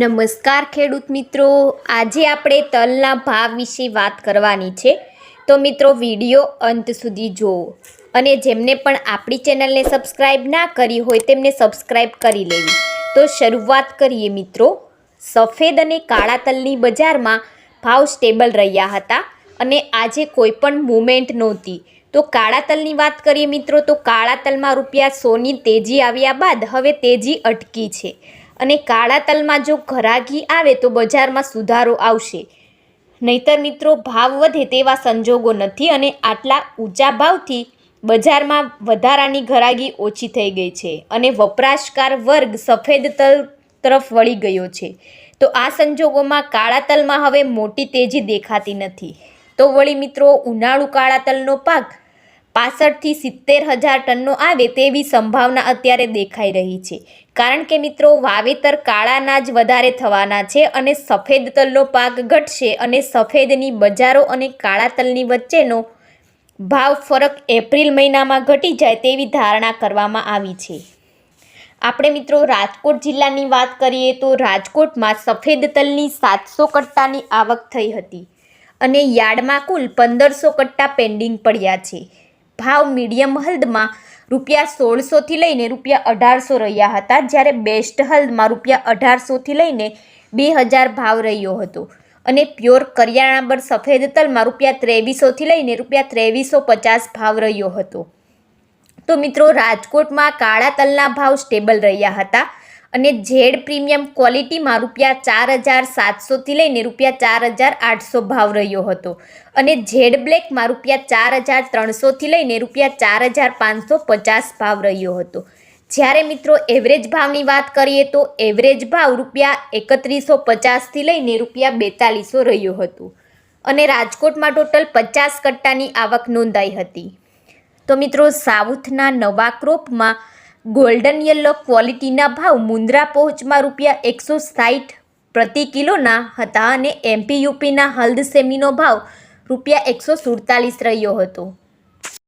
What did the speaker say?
નમસ્કાર ખેડૂત મિત્રો. આજે આપણે તલના ભાવ વિશે વાત કરવાની છે. તો મિત્રો, વીડિયો અંત સુધી જુઓ અને જેમને પણ આપણી ચેનલને સબસ્ક્રાઈબ ના કરી હોય, તેમને સબસ્ક્રાઈબ કરી લેવી. તો શરૂઆત કરીએ મિત્રો. સફેદ અને કાળા તલની બજારમાં ભાવ સ્ટેબલ રહ્યા હતા અને આજે કોઈ પણ મુવમેન્ટ નહોતી. તો કાળા તલની વાત કરીએ મિત્રો, તો કાળા તલમાં રૂપિયા સોની તેજી આવ્યા બાદ હવે તેજી અટકી છે. અને કાળા તલમાં જો ઘરાગી આવે તો બજારમાં સુધારો આવશે. નહીતર મિત્રો, ભાવ વધે તેવા સંજોગો નથી અને આટલા ઊંચા ભાવથી બજારમાં વધારાની ઘરાગી ઓછી થઈ ગઈ છે અને વપરાશકાર વર્ગ સફેદ તલ તરફ વળી ગયો છે. તો આ સંજોગોમાં કાળા તલમાં હવે મોટી તેજી દેખાતી નથી. તો વળી મિત્રો, ઉનાળુ કાળા તલનો પાક પાસઠથી સિત્તેર હજાર ટનનો આવે તેવી સંભાવના અત્યારે દેખાઈ રહી છે. કારણ કે મિત્રો, વાવેતર કાળાના જ વધારે થવાના છે અને સફેદ તલનો પાક ઘટશે અને સફેદની બજારો અને કાળા તલની વચ્ચેનો ભાવ ફરક એપ્રિલ મહિનામાં ઘટી જાય તેવી ધારણા કરવામાં આવી છે. આપણે મિત્રો, રાજકોટ જિલ્લાની વાત કરીએ તો રાજકોટમાં સફેદ તલની સાતસો કટ્ટાની આવક થઈ હતી અને યાર્ડમાં કુલ પંદરસો કટ્ટા પેન્ડિંગ પડ્યા છે. ભાવ મીડિયમ હલ્દમાં રૂપિયા સોળસોથી લઈને રૂપિયા અઢારસો રહ્યા હતા, જ્યારે બેસ્ટ હલ્દમાં રૂપિયા અઢારસોથી લઈને બે હજાર ભાવ રહ્યો હતો. અને પ્યોર કરિયાણાબર સફેદ તલમાં રૂપિયા ત્રેવીસોથી લઈને રૂપિયા ત્રેવીસો પચાસ ભાવ રહ્યો હતો. તો મિત્રો, રાજકોટમાં કાળા તલના ભાવ સ્ટેબલ રહ્યા હતા. અને ઝેડ પ્રીમિયમ ક્વોલિટીમાં રૂપિયા ચાર હજાર સાતસોથી લઈને રૂપિયા ચાર હજાર આઠસો ભાવ રહ્યો હતો. અને ઝેડ બ્લેકમાં રૂપિયા ચાર હજાર ત્રણસોથી લઈને રૂપિયા ચાર હજાર પાંચસો પચાસ ભાવ રહ્યો હતો. જ્યારે મિત્રો એવરેજ ભાવની વાત કરીએ તો એવરેજ ભાવ રૂપિયા એકત્રીસો પચાસથી લઈને રૂપિયા બેતાલીસો રહ્યો હતો. અને રાજકોટમાં ટોટલ પચાસ કટ્ટાની આવક નોંધાઈ હતી. તો મિત્રો સાઉથના નવા ક્રોપમાં ગોલ્ડન યલો ક્વોલિટીના ભાવ મુન્દ્રા પહોંચમાં રૂપિયા એકસો સાઠ પ્રતિ કિલોના હતા અને એમપી યુપીના હલ્દ સેમીનો ભાવ રૂપિયા એકસો સુડતાલીસ રહ્યો હતો.